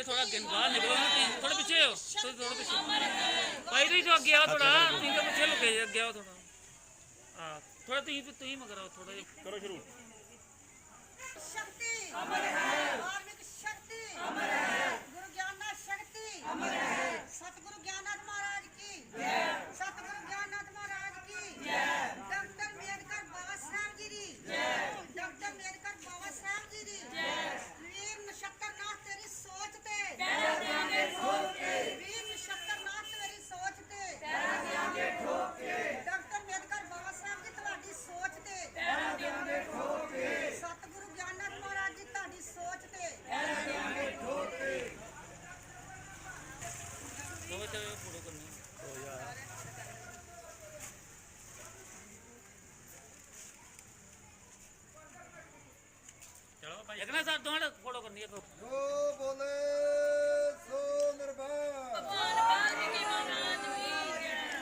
ये थोड़ा बाहर निकलो ना तीन थोड़ा पीछे हो थोड़ा थोड़ा पीछे भाई नहीं तो अगे आओ थोड़ा तीन तो पीछे लुके अगे आओ थोड़ा हाँ थोड़ा तो ही तो ही मगर आओ थोड़ा करो शुरू शक्ति अमर है धार्मिक शक्ति अमर है ਚਲੋ ਭਾਈ ਇੱਕ ਨਾ ਸਾਥ ਦੋਹਾਂ ਫੋਟੋ ਕਰਨੀ ਹੈ ਜੋ ਬੋਲੇ ਸੋ ਨਿਰਭੈ।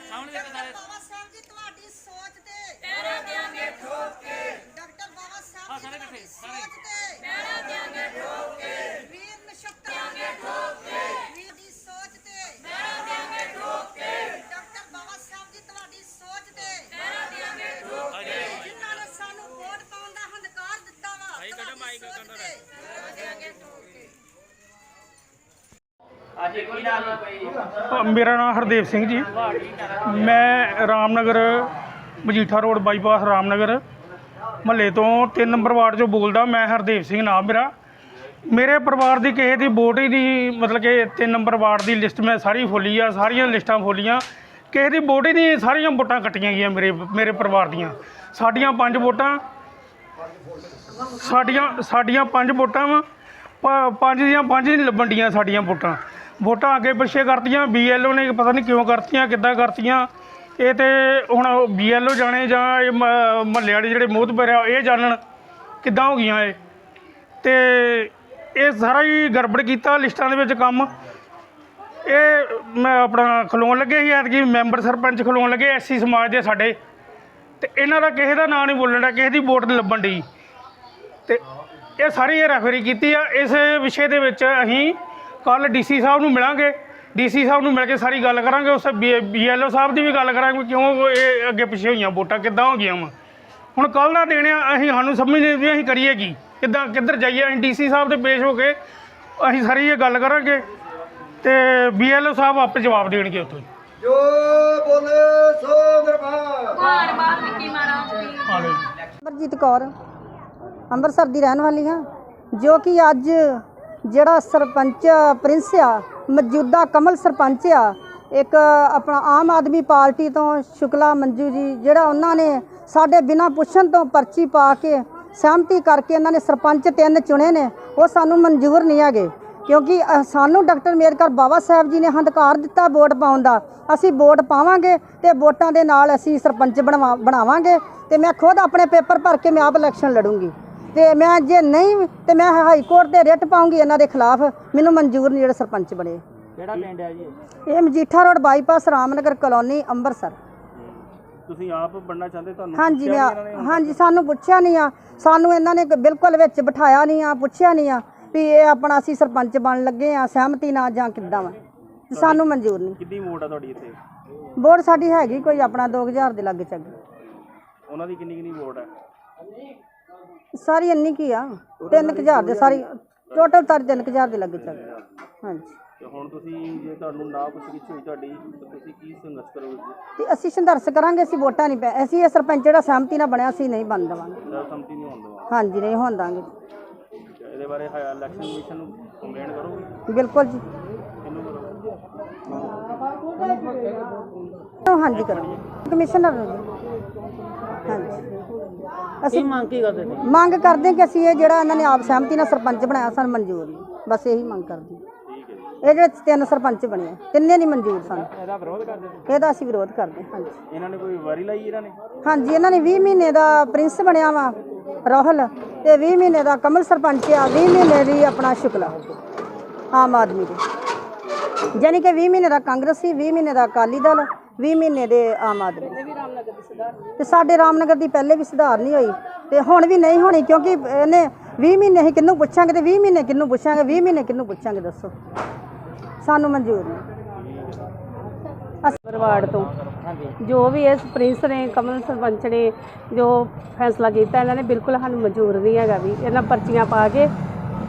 ਸਾਹਮਣੇ ਦੇਖ ਸਾਰੇ। ਬਾਬਾ ਸਾਹਿਬ ਜੀ ਤੁਹਾਡੀ ਸੋਚ ਤੇ ਪੈਰਾ ਦੇਂਗੇ ਠੋਕ ਕੇ ਡਾਕਟਰ ਬਾਬਾ ਹਾਂ, ਸਾਹਿਬ ਸਾਰੇ ਜੀ ਬੈਠੇ, ਤੁਹਾਡੀ ਸਾਰੇ। ਸੋਚ ਤੇ ਪੈਰਾ ਦੇਂਗੇ ਠੋਕ ਕੇ ਵੀਰ ਨਛੱਤਰ ਦੇਂਗੇ ਠੋਕ ਕੇ ਵੀਰ ਦੀ ਸੋਚ ਤੇ ਪੈਰਾ ਦੇਂਗੇ ਠੋਕ ਕੇ ਡਾਕਟਰ ਬਾਬਾ ਸਾਹਿਬ ਜੀ ਤੁਹਾਡੀ ਸੋਚ ਤੇ ਪੈਰਾ ਦੇਂਗੇ ਠੋਕ ਕੇ ਜਿਨ੍ਹਾਂ ਨੇ ਸਾਨੂੰ ਵੋਟ ਪਾਉਣ ਦਾ ਹੰਕਾਰ ਦਿੱਤਾ ਵਾ ਭਾਈ ਕੱਢੋ ਤੁਹਾਡੀ ਮਾਈਕ ਸੋਚ ਕੱਢੋ ਤੇ ਪੈਰਾ ਦੇਂਗੇ ਠੋਕ ਕੇ ਮੇਰਾ ਨਾਮ ਹਰਦੇਵ ਸਿੰਘ ਜੀ। ਮੈਂ ਰਾਮਨਗਰ, ਮਜੀਠਾ ਰੋਡ ਬਾਈਪਾਸ ਰਾਮਨਗਰ। ਮਹੱਲੇ ਤੋਂ 3 ਨੰਬਰ ਵਾਰਡ 'ਚੋਂ ਬੋਲਦਾ ਮੈਂ ਹਰਦੇਵ ਸਿੰਘ, ਨਾਮ ਮੇਰਾ। ਮੇਰੇ ਪਰਿਵਾਰ ਦੀ ਕਿਸੇ ਦੀ ਵੋਟ ਹੀ ਨਹੀਂ, ਮਤਲਬ ਕਿ 3 ਨੰਬਰ ਵਾਰਡ ਦੀ ਲਿਸਟ ਮੈਂ ਸਾਰੀ ਫੋਲੀ ਆ, ਸਾਰੀਆਂ ਲਿਸਟਾਂ ਫੋਲੀਆਂ ਕਿਸੇ ਦੀ ਵੋਟ ਹੀ ਨਹੀਂ, ਸਾਰੀਆਂ ਵੋਟਾਂ ਕੱਟੀਆਂ ਗਈਆਂ ਮੇਰੇ ਮੇਰੇ ਪਰਿਵਾਰ ਦੀਆਂ। ਸਾਡੀਆਂ ਪੰਜ ਵੋਟਾਂ, ਸਾਡੀਆਂ ਸਾਡੀਆਂ ਪੰਜ ਵੋਟਾਂ ਵਾ। ਪੰਜ ਦੀਆਂ ਪੰਜ ਨਹੀਂ ਲੱਭਣ ਡੀਆਂ ਸਾਡੀਆਂ ਵੋਟਾਂ। ਵੋਟਾਂ ਅੱਗੇ ਪਿੱਛੇ ਕਰਤੀਆਂ ਬੀਐਲਓ ਨੇ ਪਤਾ ਨਹੀਂ ਕਿਉਂ ਕਰਤੀਆਂ, ਕਿੱਦਾਂ ਕਰਤੀਆਂ। ਇਹ ਤੇ ਹੁਣ ਬੀਐਲਓ ਜਾਣੇ ਜਾਂ ਇਹ ਮਹੱਲੇ ਵਾਲੇ ਜਿਹੜੇ ਮੋਹਤਬਰ ਆ ਇਹ ਜਾਣਨ ਕਿੱਦਾਂ ਹੋ ਗਈਆਂ ਇਹ। ਤੇ ਇਹ ਸਾਰਾ ਹੀ ਗੜਬੜ ਕੀਤਾ ਲਿਸਟਾਂ ਦੇ ਵਿੱਚ ਕੰਮ। ਇਹ ਮੈਂ ਆਪਣਾ ਖਲੋਣ ਲੱਗੇ ਸੀ ਐਤਕੀ, ਮੈਂਬਰ ਸਰਪੰਚ ਖਲੋਣ ਲੱਗੇ ਐਸਸੀ ਸਮਾਜ ਦੇ ਸਾਡੇ। ਤੇ ਇਹਨਾਂ ਦਾ ਕਿਸੇ ਦਾ ਨਾਂ ਨਹੀਂ ਬੋਲਣ ਦਾ ਕਿਸੇ ਦੀ ਵੋਟ ਨਹੀਂ ਲੱਭਣ ਦੀ ਤੇ ਇਹ ਸਾਰੀ ਇਹ ਰੈਫਰੀ ਕੀਤੀ ਆ, ਇਸ ਵਿਸ਼ੇ ਦੇ ਵਿੱਚ ਅਸੀਂ ਕੱਲ ਡੀਸੀ ਸਾਹਿਬ ਨੂੰ ਮਿਲਾਂਗੇ। ਡੀਸੀ ਸਾਹਿਬ ਨੂੰ ਮਿਲ ਕੇ ਸਾਰੀ ਗੱਲ ਕਰਾਂਗੇ ਉਸ ਬੀਐਲਓ ਸਾਹਿਬ ਦੀ ਵੀ ਗੱਲ ਕਰਾਂਗੇ ਕਿਉਂ ਇਹ ਅੱਗੇ ਪਿੱਛੇ ਹੋਈਆਂ ਵੋਟਾਂ ਕਿੱਦਾਂ ਹੋ ਗਈਆਂ ਵਾ। ਹੁਣ ਕੱਲ ਦਾ ਦਿਨ ਆ ਅਸੀਂ ਸਾਨੂੰ ਸਮਝ ਨਹੀਂ ਵੀ ਅਸੀਂ ਕਰੀਏ ਕੀ ਕਿੱਦਾਂ ਕਿੱਧਰ ਜਾਈਏ। ਅਸੀਂ ਡੀਸੀ ਸਾਹਿਬ ਦੇ ਪੇਸ਼ ਹੋ ਕੇ ਅਸੀਂ ਸਾਰੀ ਇਹ ਗੱਲ ਕਰਾਂਗੇ ਤੇ ਬੀਐਲਓ ਸਾਹਿਬ ਆਪੇ ਜਵਾਬ ਦੇਣਗੇ ਉੱਥੋਂ। ਜੋ ਬੋਲੇ ਸੋ ਨਿਰਭੈ ਆ ਲਓ ਜੀ। ਅਮਰਜੀਤ ਕੌਰ ਅੰਮ੍ਰਿਤਸਰ ਦੀ ਰਹਿਣ ਵਾਲੀ ਹਾਂ ਜੋ ਕਿ ਅੱਜ ਜਿਹੜਾ ਸਰਪੰਚ ਪ੍ਰਿੰਸ ਆ, ਮੌਜੂਦਾ ਕਮਲ ਸਰਪੰਚ ਆ, ਇੱਕ ਆਪਣਾ ਆਮ ਆਦਮੀ ਪਾਰਟੀ ਤੋਂ ਸ਼ੁਕਲਾ ਮੰਜੂ ਜੀ, ਜਿਹੜਾ ਉਹਨਾਂ ਨੇ ਸਾਡੇ ਬਿਨਾਂ ਪੁੱਛਣ ਤੋਂ ਪਰਚੀ ਪਾ ਕੇ ਸਹਿਮਤੀ ਕਰਕੇ ਇਹਨਾਂ ਨੇ ਸਰਪੰਚ ਤਿੰਨ ਚੁਣੇ ਨੇ, ਉਹ ਸਾਨੂੰ ਮਨਜ਼ੂਰ ਨਹੀਂ ਹੈਗੇ। ਕਿਉਂਕਿ ਸਾਨੂੰ ਡਾਕਟਰ ਅੰਬੇਡਕਰ ਬਾਬਾ ਸਾਹਿਬ ਜੀ ਨੇ ਹੰਦਕਾਰ ਦਿੱਤਾ ਵੋਟ ਪਾਉਣ ਦਾ। ਅਸੀਂ ਵੋਟ ਪਾਵਾਂਗੇ ਤੇ ਵੋਟਾਂ ਦੇ ਨਾਲ ਅਸੀਂ ਸਰਪੰਚ ਬਣਵਾ, ਬਣਾਵਾਂਗੇ ਤੇ ਮੈਂ ਖੁਦ ਆਪਣੇ ਪੇਪਰ ਭਰ ਕੇ ਮੈਂ ਆਪ ਇਲੈਕਸ਼ਨ ਲੜੂੰਗੀ। ਤੇ ਮੈਂ ਜੇ ਨਹੀਂ ਤੇ ਮੈਂ ਹਾਈ ਕੋਰਟ ਤੇ ਰਿਟ ਪਾਉਂਗੀ ਇਹਨਾਂ ਦੇ ਖਿਲਾਫ। ਮੈਨੂੰ ਮਨਜ਼ੂਰ ਨਹੀਂ ਜਿਹੜੇ ਸਰਪੰਚ ਬਣੇ। ਕਿਹੜਾ ਪਿੰਡ ਹੈ ਜੀ? ਇਹ? Majitha road bypass Ramnagar colony Amritsar ਤੁਸੀਂ ਆਪ ਬਣਨਾ ਚਾਹੁੰਦੇ ਤੁਹਾਨੂੰ ਹਾਂਜੀ ਮੈਂ? ਹਾਂਜੀ ਸਾਨੂੰ ਪੁੱਛਿਆ ਨਹੀਂ ਆ। ਸਾਨੂੰ ਇਹਨਾਂ ਨੇ ਬਿਲਕੁਲ ਵਿੱਚ ਬਿਠਾਇਆ ਨਹੀਂ ਆ ਪੁੱਛਿਆ ਨਹੀਂ ਆ ਵੀ ਇਹ ਆਪਣਾ ਅਸੀਂ ਸਰਪੰਚ ਬਣ ਲੱਗੇ ਆ ਸਹਿਮਤੀ ਨਾਲ ਜਾਂ ਕਿੱਦਾਂ ਵਾ। ਸਾਨੂੰ ਮਨਜ਼ੂਰ ਨਹੀਂ। ਕਿੰਨੀ ਵੋਟ ਆ ਤੁਹਾਡੀ ਇੱਥੇ? ਵੋਟ ਸਾਡੀ ਹੈਗੀ ਕੋਈ ਆਪਣਾ 2000 ਦੇ ਲਾਗੇ ਚੱਗ ਉਹਨਾਂ ਦੀ ਕਿੰਨੀ ਕਿੰਨੀ ਵੋਟ ਹੈ ਸਾਰੀ ਇੰਨੀ ਕੀ ਆ? 3000 ਦੇ ਸਾਰੀ ਟੋਟਲ ਤਾਂ 3000 ਦੇ ਲੱਗੇ ਚੱਗ ਹਾਂਜੀ। ਤੇ ਹੁਣ ਤੁਸੀਂ ਜੇ ਤੁਹਾਨੂੰ ਨਾ ਪੁੱਛ ਗਿੱਛ ਹੋਈ ਤੁਹਾਡੀ ਤਾਂ ਤੁਸੀਂ ਕੀ ਸੰਘਰਸ਼ ਕਰੋਗੇ? ਜੀ? ਤੇ ਅਸੀਂ ਸੰਘਰਸ਼ ਕਰਾਂਗੇ ਅਸੀਂ ਵੋਟਾਂ ਨਹੀਂ ਪੈ ਅਸੀਂ ਇਹ ਸਰਪੰਚ ਜਿਹੜਾ ਸਹਿਮਤੀ ਨਾਲ ਬਣਿਆ ਅਸੀਂ ਨਹੀਂ ਬਣ ਦੇਵਾਂਗੇ। ਸਰਬਸੰਮਤੀ ਨਹੀਂ ਹੋਣ ਦੇਵਾਂਗੇ। ਹਾਂਜੀ ਨਹੀਂ ਹੋਣ ਦਾਂਗੇ ਠੀਕ ਹੈ, ਇਹਦੇ ਬਾਰੇ ਇਲੈਕਸ਼ਨ ਕਮਿਸ਼ਨ ਨੂੰ ਕੰਪਲੇਂਟ ਕਰੋਗੇ? ਬਿਲਕੁਲ ਜੀ। ਕਿਹਨੂੰ ਕਰੋਗੇ? ਹਾਂਜੀ ਕਰੋ। ਕਮਿਸ਼ਨਰ ਨੂੰ ਜੀ। ਹਾਂਜੀ। ਅਸੀਂ ਮੰਗ ਕੀ ਕਰਦੇ ਨੇ ਮੰਗ ਕਰਦੇ ਹਾਂ ਕਿ ਅਸੀਂ ਇਹ ਜਿਹੜਾ ਇਹਨਾਂ ਨੇ ਆਪ ਸਹਿਮਤੀ ਨਾਲ ਸਰਪੰਚ ਬਣਾਇਆ ਸਾਨੂੰ ਮਨਜ਼ੂਰ ਨਹੀਂ। ਬਸ ਇਹੀ ਮੰਗ ਕਰਦੇ ਹਾਂ। ਠੀਕ ਹੈ ਜੀ। ਇਹ ਜਿਹੜੇ ਤਿੰਨ ਸਰਪੰਚ ਬਣੇ ਆ, ਤਿੰਨੇ ਨਹੀਂ ਮਨਜ਼ੂਰ ਸਾਨੂੰ। ਇਹਦਾ ਵਿਰੋਧ ਕਰਦੇ ਤੁਸੀਂ ਇਹਦਾ ਅਸੀਂ ਵਿਰੋਧ ਕਰਦੇ ਹਾਂ, ਹਾਂਜੀ। ਇਹਨਾਂ ਨੇ ਕੋਈ ਵਾਰੀ ਲਾਈ ਇਹਨਾਂ ਨੇ? ਹਾਂਜੀ ਇਹਨਾਂ ਨੇ 20 ਮਹੀਨੇ ਦਾ ਪ੍ਰਿੰਸ ਬਣਿਆ ਵਾ ਰਾਹੁਲ ਤੇ 20 ਮਹੀਨੇ ਦਾ ਕਮਲ ਸਰਪੰਚ ਆ 20 ਮਹੀਨੇ ਦੀ ਆਪਣਾ ਸ਼ੁਕਲਾ। ਆਮ ਆਦਮੀ ਦੇ। ਯਾਨੀ ਕਿ 20 ਮਹੀਨੇ ਦਾ ਕਾਂਗਰਸੀ 20 ਮਹੀਨੇ ਦਾ ਅਕਾਲੀ ਦਲ 20 ਮਹੀਨੇ ਦੇ ਆਮ ਆਦਮੀ। ਤੇ ਸਾਡੇ ਰਾਮਨਗਰ ਦੀ ਪਹਿਲੇ ਵੀ ਸੁਧਾਰ ਨਹੀਂ ਹੋਈ। ਤੇ ਹੁਣ ਵੀ ਨਹੀਂ ਹੋਣੀ ਕਿਉਂਕਿ ਇਹਨੇ 20 ਮਹੀਨੇ ਅਸੀਂ ਕਿਹਨੂੰ ਪੁੱਛਾਂਗੇ ਤੇ 20 ਮਹੀਨੇ ਕਿਹਨੂੰ ਪੁੱਛਾਂਗੇ 20 ਮਹੀਨੇ ਕਿਹਨੂੰ ਪੁੱਛਾਂਗੇ ਦੱਸੋ। ਸਾਨੂੰ ਮਨਜ਼ੂਰ ਨਹੀਂ। ਬਰਵਾੜ ਤੋਂ ਜੋ ਵੀ ਇਸ ਪ੍ਰਿੰਸ ਨੇ ਕਮਲ ਸਰਪੰਚ ਨੇ ਜੋ ਫੈਸਲਾ ਕੀਤਾ ਇਹਨਾਂ ਨੇ ਬਿਲਕੁਲ ਸਾਨੂੰ ਮਨਜ਼ੂਰ ਨਹੀਂ ਹੈਗਾ ਵੀ ਇਹਨਾਂ ਪਰਚੀਆਂ ਪਾ ਕੇ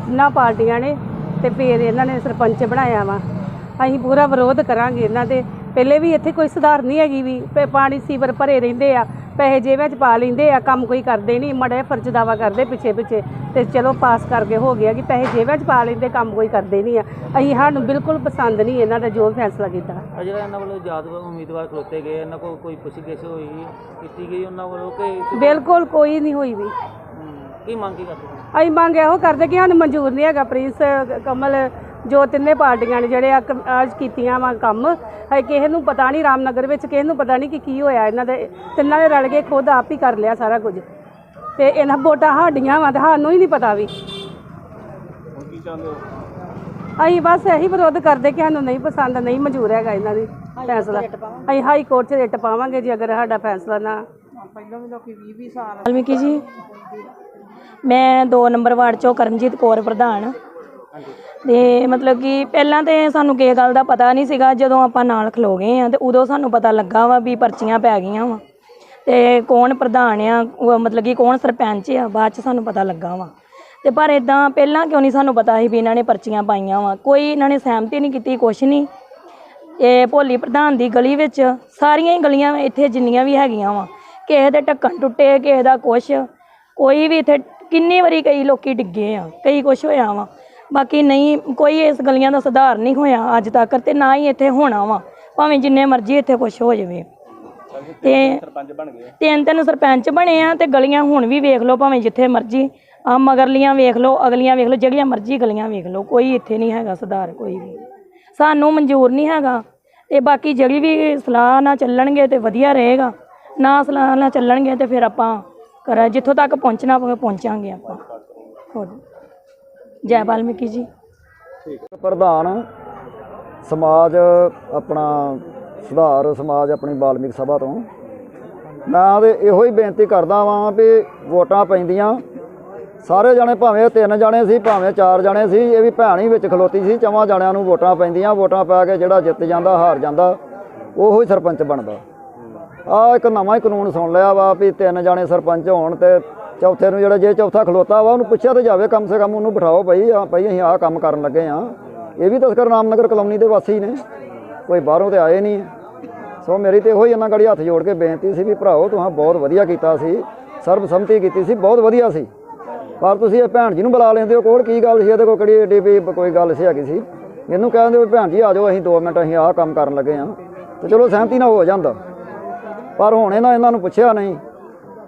ਨਾ ਪਾਰਟੀਆਂ ਨੇ ਤੇ ਫਿਰ ਇਹਨਾਂ ਨੇ ਸਰਪੰਚ ਬਣਾਇਆ ਵਾ। ਅਸੀਂ ਪੂਰਾ ਵਿਰੋਧ ਕਰਾਂਗੇ ਇਹਨਾਂ ਦੇ ਪਹਿਲੇ ਵੀ ਇੱਥੇ ਕੋਈ ਸੁਧਾਰ ਨਹੀਂ ਹੈਗੀ ਵੀ ਪਾਣੀ ਸੀਵਰ ਭਰੇ ਰਹਿੰਦੇ ਆ ਪੈਸੇ ਜੇਬਾਂ 'ਚ ਪਾ ਲੈਂਦੇ ਆ ਕੰਮ ਕੋਈ ਕਰਦੇ ਨਹੀਂ ਮੜੇ ਫਰਜ਼ ਦਾਵਾ ਕਰਦੇ ਪਿੱਛੇ ਪਿੱਛੇ ਤੇ ਚਲੋ ਪਾਸ ਕਰਕੇ ਹੋ ਗਿਆ ਕਿ ਪੈਸੇ ਜੇਬਾਂ 'ਚ ਪਾ ਲੈਂਦੇ ਕੰਮ ਕੋਈ ਕਰਦੇ ਨਹੀਂ ਆ। ਅਸੀਂ ਸਾਨੂੰ ਬਿਲਕੁਲ ਪਸੰਦ ਨਹੀਂ ਇਹਨਾਂ ਦਾ ਜੋ ਫੈਸਲਾ ਕੀਤਾ। ਆ ਜਿਹੜਾ ਇਹਨਾਂ ਵੱਲੋਂ ਆਜ਼ਾਦ ਉਮੀਦਵਾਰ ਖਲੋਤੇ ਗਏ ਇਹਨਾਂ ਕੋਲ ਕੋਈ ਪੁੱਛਗਿੱਛ ਹੋਈ ਕੀਤੀ ਗਈ ਉਹਨਾਂ ਵੱਲੋਂ ਕਿ ਬਿਲਕੁਲ ਕੋਈ ਨਹੀਂ ਹੋਈ ਵੀ। ਕੀ ਮੰਗ ਕੀ ਕਰਦੇ? ਅਸੀਂ ਮੰਗ ਇਹੋ ਕਰਦੇ ਕਿ ਸਾਨੂੰ ਮਨਜ਼ੂਰ ਨਹੀਂ ਹੈਗਾ ਪ੍ਰਿੰਸ ਕਮਲ ਜੋ ਤਿੰਨੇ ਪਾਰਟੀਆਂ ਨੇ ਜਿਹੜੇ ਅੱਜ ਕੀਤੀਆਂ ਵਾ ਕੰਮ ਹੈ ਕਿਸੇ ਨੂੰ ਪਤਾ ਨਹੀਂ ਰਾਮਨਗਰ ਵਿੱਚ ਕਿਸੇ ਨੂੰ ਪਤਾ ਨਹੀਂ ਕਿ ਕੀ ਹੋਇਆ ਇਹਨਾਂ ਦੇ ਤਿੰਨਾਂ ਨੇ ਰਲ ਕੇ ਖੁਦ ਆਪ ਹੀ ਕਰ ਲਿਆ ਸਾਰਾ ਕੁਝ। ਤੇ ਇਹਨਾਂ ਵੋਟਾਂ ਸਾਡੀਆਂ ਵਾ ਤੇ ਸਾਨੂੰ ਹੀ ਨਹੀਂ ਪਤਾ ਵੀ। ਅਸੀਂ ਬਸ ਇਹੀ ਵਿਰੋਧ ਕਰਦੇ ਕਿ ਸਾਨੂੰ ਨਹੀਂ ਪਸੰਦ ਨਹੀਂ ਮਨਜ਼ੂਰ ਹੈਗਾ ਇਹਨਾਂ ਦੀ ਫੈਸਲਾ। ਅਸੀਂ ਹਾਈ ਕੋਰਟ 'ਚ ਰਿਟ ਪਾਵਾਂਗੇ ਜੇ ਅਗਰ ਸਾਡਾ ਫੈਸਲਾ ਨਾ। ਵਾਲਮੀਕੀ ਜੀ ਮੈਂ 2 ਨੰਬਰ ਵਾਰਡ ਚੋਂ ਕਰਮਜੀਤ ਕੌਰ ਪ੍ਰਧਾਨ। ਤੇ ਮਤਲਬ ਕਿ ਪਹਿਲਾਂ ਤੇ ਸਾਨੂੰ ਕਿਸੇ ਗੱਲ ਦਾ ਪਤਾ ਨਹੀਂ ਸੀਗਾ, ਜਦੋਂ ਆਪਾਂ ਨਾਲ ਖਲੋ ਗਏ ਆ ਤੇ ਉਦੋਂ ਸਾਨੂੰ ਪਤਾ ਲੱਗਾ ਵਾ ਵੀ ਪਰਚੀਆਂ ਪੈ ਗਈਆਂ ਵਾ। ਤੇ ਕੌਣ ਪ੍ਰਧਾਨ ਆ, ਉਹ ਮਤਲਬ ਕਿ ਕੌਣ ਸਰਪੰਚ ਆ, ਬਾਅਦ ਚ ਸਾਨੂੰ ਪਤਾ ਲੱਗਾ ਵਾ। ਤੇ ਪਰ ਇਦਾਂ ਪਹਿਲਾਂ ਕਿਉਂ ਨਹੀਂ ਸਾਨੂੰ ਪਤਾ ਸੀ ਵੀ ਇਹਨਾਂ ਨੇ ਪਰਚੀਆਂ ਪਾਈਆਂ ਵਾ? ਕੋਈ ਇਹਨਾਂ ਨੇ ਸਹਿਮਤੀ ਨਹੀਂ ਕੀਤੀ, ਕੁਛ ਨਹੀਂ। ਇਹ ਭੋਲੀ ਪ੍ਰਧਾਨ ਦੀ ਗਲੀ ਵਿੱਚ ਸਾਰੀਆਂ ਹੀ ਗਲੀਆਂ ਇੱਥੇ ਜਿੰਨੀਆਂ ਵੀ ਹੈਗੀਆਂ ਵਾ। ਕਿਸੇ ਦੇ ਢੱਕਣ ਟੁੱਟੇ, ਕਿਸੇ ਦਾ ਕੁਛ। ਕੋਈ ਵੀ ਇੱਥੇ ਕਿੰਨੀ ਵਾਰੀ ਕਈ ਲੋਕੀ ਡਿੱਗੇ ਆ, ਕਈ ਕੁਛ ਹੋਇਆ ਵਾ। ਬਾਕੀ ਨਹੀਂ, ਕੋਈ ਇਸ ਗਲੀਆਂ ਦਾ ਸੁਧਾਰ ਨਹੀਂ ਹੋਇਆ ਅੱਜ ਤੱਕ ਤੇ ਨਾ ਹੀ ਇੱਥੇ ਹੋਣਾ ਵਾ। ਭਾਵੇਂ ਜਿੰਨੇ ਮਰਜ਼ੀ ਇੱਥੇ ਕੁਛ ਹੋ ਜਾਵੇ। ਤੇ ਤਿੰਨ ਤਿੰਨ ਸਰਪੰਚ ਬਣੇ ਆ ਤੇ ਗਲੀਆਂ ਹੁਣ ਵੀ ਵੇਖ ਲਓ, ਭਾਵੇਂ ਜਿੱਥੇ ਮਰਜ਼ੀ। ਆ ਮਗਰਲੀਆਂ ਵੇਖ ਲਓ, ਅਗਲੀਆਂ ਵੇਖ ਲਓ, ਜਿਹੜੀਆਂ ਮਰਜ਼ੀ ਗਲੀਆਂ ਵੇਖ ਲਓ, ਕੋਈ ਇੱਥੇ ਨਹੀਂ ਹੈਗਾ ਸੁਧਾਰ, ਕੋਈ ਵੀ। ਸਾਨੂੰ ਮਨਜ਼ੂਰ ਨਹੀਂ ਹੈਗਾ। ਤੇ ਬਾਕੀ ਜਿਹੜੀ ਵੀ ਸਲਾਹ ਨਾਲ ਚੱਲਣਗੇ ਤੇ ਵਧੀਆ ਰਹੇਗਾ। ਨਾ ਸਲਾਹ ਨਾਲ ਚੱਲਣਗੇ ਤੇ ਫਿਰ ਆਪਾਂ ਕਰ, ਜਿੱਥੋਂ ਤੱਕ ਪਹੁੰਚਣਾ ਪਵੇ, ਪਹੁੰਚਾਂਗੇ ਆਪਾਂ। ਹੋਰ। ਜੈ ਵਾਲਮੀਕੀ ਜੀ। ਪ੍ਰਧਾਨ, ਸਮਾਜ ਆਪਣਾ, ਸੁਧਾਰ ਸਮਾਜ ਆਪਣੀ ਵਾਲਮੀਕ ਸਭਾ ਤੋਂ। ਮੈਂ ਤੇ ਇਹੋ ਹੀ ਬੇਨਤੀ ਕਰਦਾ ਵਾਂ ਵੀ ਵੋਟਾਂ ਪੈਂਦੀਆਂ। ਸਾਰੇ ਜਣੇ ਭਾਵੇਂ ਤਿੰਨ ਜਣੇ ਸੀ, ਭਾਵੇਂ ਚਾਰ ਜਣੇ ਸੀ, ਇਹ ਵੀ ਭੈਣ ਹੀ ਵਿੱਚ ਖਲੋਤੀ ਸੀ, ਚਵਾਂ ਜਣਿਆਂ ਨੂੰ ਵੋਟਾਂ ਪੈਂਦੀਆਂ। ਵੋਟਾਂ ਪਾ ਕੇ ਜਿਹੜਾ ਜਿੱਤ ਜਾਂਦਾ, ਹਾਰ ਜਾਂਦਾ, ਉਹੋ ਹੀ ਸਰਪੰਚ ਬਣਦਾ। ਆ ਇੱਕ ਨਵਾਂ ਹੀ ਕਾਨੂੰਨ ਸੁਣ ਲਿਆ ਵਾ ਵੀ ਤਿੰਨ ਜਣੇ ਸਰਪੰਚ ਹੋਣ ਤੇ ਚੌਥੇ ਨੂੰ ਜਿਹੜਾ ਜੇ ਚੌਥਾ ਖਲੋਤਾ ਵਾ, ਉਹਨੂੰ ਪੁੱਛਿਆ ਤੇ ਜਾਵੇ, ਕਮ ਸੇ ਕਮ ਉਹਨੂੰ ਬਿਠਾਓ ਭਾਈ ਆ ਭਾਈ ਅਸੀਂ ਆਹ ਕੰਮ ਕਰਨ ਲੱਗੇ ਆ ਇਹ ਵੀ ਤਸਕਰ ਰਾਮਨਗਰ ਕਲੋਨੀ ਦੇ ਵਾਸੀ ਨੇ। ਕੋਈ ਬਾਹਰੋਂ ਤੇ ਆਏ ਨਹੀਂ ਸੋ ਮੇਰੀ ਤੇ ਇਹੋ ਹੀ ਇਹਨਾਂ ਗੜੀ ਹੱਥ ਜੋੜ ਕੇ ਬੇਨਤੀ ਸੀ ਵੀ ਭਰਾਓ ਤੁਸੀਂ ਬਹੁਤ ਵਧੀਆ ਕੀਤਾ ਸੀ। ਸਰਬਸੰਮਤੀ ਕੀਤੀ ਸੀ, ਬਹੁਤ ਵਧੀਆ ਸੀ। ਪਰ ਤੁਸੀਂ ਇਹ ਭੈਣ ਜੀ ਨੂੰ ਬੁਲਾ ਲੈਂਦੇ ਹੋ, ਕੋਲ ਕੀ ਗੱਲ ਸੀ? ਇਹਦੇ ਕੋਲ ਕਿਹੜੀ ਏਡੀ ਵੀ ਕੋਈ ਗੱਲ ਸੀ ਹੈਗੀ ਸੀ? ਇਹਨੂੰ ਕਹਿੰਦੇ ਵੀ ਭੈਣ ਜੀ, ਆ ਜਾਓ, ਅਸੀਂ 2 ਮਿੰਟ ਅਸੀਂ ਆਹ ਕੰਮ ਕਰਨ ਲੱਗੇ ਆ ਤੇ ਚਲੋ ਸਹਿਮਤੀ ਨਾਲ ਹੋ ਜਾਂਦਾ। ਪਰ ਹੁਣ ਇਹਨਾਂ ਇਹਨਾਂ ਨੂੰ ਪੁੱਛਿਆ ਨਹੀਂ।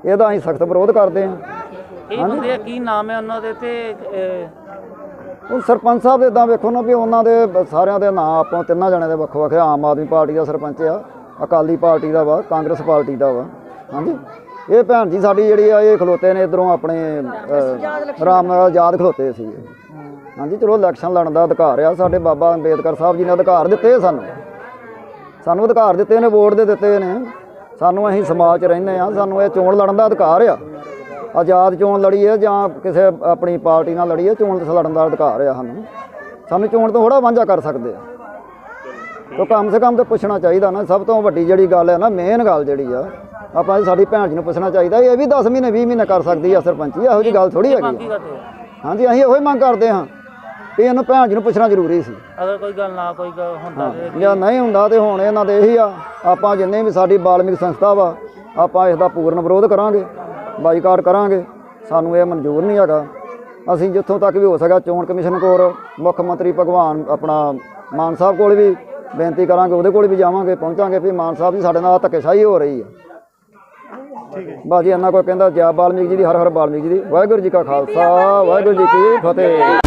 ਇਹਦਾ ਅਸੀਂ ਸਖਤ ਵਿਰੋਧ ਕਰਦੇ ਹਾਂ। ਇਹ ਬੰਦੇ ਕੀ ਨਾਮ ਹੈ ਉਹਨਾਂ ਦੇ ਤੇ ਹੁਣ ਸਰਪੰਚ ਸਾਹਿਬ ਇਦਾਂ ਵੇਖੋ ਨਾ ਵੀ ਉਹਨਾਂ ਦੇ ਸਾਰਿਆਂ ਦੇ ਨਾਂ ਆਪਾਂ ਤਿੰਨਾਂ ਜਣਿਆਂ ਦੇ ਵੱਖੋ ਵੱਖ ਆਮ ਆਦਮੀ ਪਾਰਟੀ ਦਾ ਸਰਪੰਚ ਆ ਅਕਾਲੀ ਪਾਰਟੀ ਦਾ ਵਾ ਕਾਂਗਰਸ ਪਾਰਟੀ ਦਾ ਵਾ ਹਾਂਜੀ। ਇਹ ਭੈਣ ਜੀ ਸਾਡੀ ਜਿਹੜੀ ਆ ਇਹ ਖਲੋਤੇ ਨੇ ਇਧਰੋਂ ਆਪਣੇ ਰਾਮਨਗਰ ਆਜ਼ਾਦ ਖਲੋਤੇ ਸੀ। ਹਾਂਜੀ ਚਲੋ ਇਲੈਕਸ਼ਨ ਲੜਨ ਦਾ ਅਧਿਕਾਰ ਆ ਸਾਡੇ ਬਾਬਾ ਅੰਬੇਦਕਰ ਸਾਹਿਬ ਜੀ ਨੇ ਅਧਿਕਾਰ ਦਿੱਤੇ ਸਾਨੂੰ। ਸਾਨੂੰ ਅਧਿਕਾਰ ਦਿੱਤੇ ਨੇ ਵੋਟ ਦੇ ਦਿੱਤੇ ਨੇ। ਸਾਨੂੰ ਅਸੀਂ ਸਮਾਜ 'ਚ ਰਹਿੰਦੇ ਆ ਸਾਨੂੰ ਇਹ ਚੋਣ ਲੜਨ ਦਾ ਅਧਿਕਾਰ ਆ ਆਜ਼ਾਦ ਚੋਣ ਲੜੀਏ ਜਾਂ ਕਿਸੇ ਆਪਣੀ ਪਾਰਟੀ ਨਾਲ ਲੜੀਏ ਚੋਣ ਲੜਨ ਦਾ ਅਧਿਕਾਰ ਆ ਸਾਨੂੰ ਸਾਨੂੰ ਚੋਣ ਤੋਂ ਥੋੜਾ ਵਾਂਝਾ ਕਰ ਸਕਦੇ ਆ ਤੋ ਕਮ ਸੇ ਕਮ ਤਾਂ ਪੁੱਛਣਾ ਚਾਹੀਦਾ ਨਾ ਸਭ ਤੋਂ ਵੱਡੀ ਜਿਹੜੀ ਗੱਲ ਹੈ ਨਾ ਮੇਨ ਗੱਲ ਜਿਹੜੀ ਆ ਆਪਾਂ ਸਾਡੀ ਭੈਣ ਜੀ ਨੂੰ ਪੁੱਛਣਾ ਚਾਹੀਦਾ ਇਹ ਵੀ 10 ਮਹੀਨੇ 20 ਮਹੀਨੇ ਕਰ ਸਕਦੀ ਆ ਸਰਪੰਚੀ ਇਹੋ ਜੀ ਗੱਲ ਥੋੜੀ ਹੈਗੀ ਆ। ਹੋ? ਹਾਂਜੀ ਅਸੀਂ ਇਹੋ ਹੀ ਮੰਗ ਕਰਦੇ ਹਾਂ ਵੀ ਇਹਨੂੰ ਭੈਣ ਜੀ ਨੂੰ ਪੁੱਛਣਾ ਜ਼ਰੂਰੀ ਸੀ। ਅਗਰ ਕੋਈ ਗੱਲ ਨਾ ਕੋਈ ਗੱਲ ਹੁੰਦਾ ਤੇ ਜਾਂ ਨਹੀਂ ਹੁੰਦਾ ਤੇ ਹੁਣ ਇਹਨਾਂ ਦੇ ਇਹੀ ਆ ਆਪਾਂ ਜਿੰਨੇ ਵੀ ਸਾਡੀ ਬਾਲਮਿਕ ਸੰਸਥਾ ਵਾ ਆਪਾਂ ਇਸ ਦਾ ਪੂਰਨ ਵਿਰੋਧ ਕਰਾਂਗੇ ਬਾਈਕਾਟ ਕਰਾਂਗੇ ਸਾਨੂੰ ਇਹ ਮਨਜ਼ੂਰ ਨਹੀਂ ਹੈਗਾ। ਅਸੀਂ ਜਿੱਥੋਂ ਤੱਕ ਵੀ ਹੋ ਸਕਿਆ ਚੋਣ ਕਮਿਸ਼ਨ ਕੋਲ ਮੁੱਖ ਮੰਤਰੀ ਭਗਵਾਨ ਆਪਣਾ ਮਾਨ ਸਾਹਿਬ ਕੋਲ ਵੀ ਬੇਨਤੀ ਕਰਾਂਗੇ ਉਹਦੇ ਕੋਲ ਵੀ ਜਾਵਾਂਗੇ ਪਹੁੰਚਾਂਗੇ ਵੀ ਮਾਨ ਸਾਹਿਬ ਜੀ ਸਾਡੇ ਨਾਲ ਧੱਕੇਸ਼ਾਹੀ ਹੋ ਰਹੀ ਹੈ। ਬਾਜੀ ਇਹਨਾਂ ਕੋਈ ਕਹਿੰਦਾ ਜੈ ਬਾਲਮੀਕ ਜੀ ਦੀ ਹਰ ਹਰ ਬਾਲਮੀਕ ਜੀ ਦੀ ਵਾਹਿਗੁਰੂ ਜੀ ਕਾ ਖਾਲਸਾ ਵਾਹਿਗੁਰੂ ਜੀ ਕੀ ਫਤਿਹ।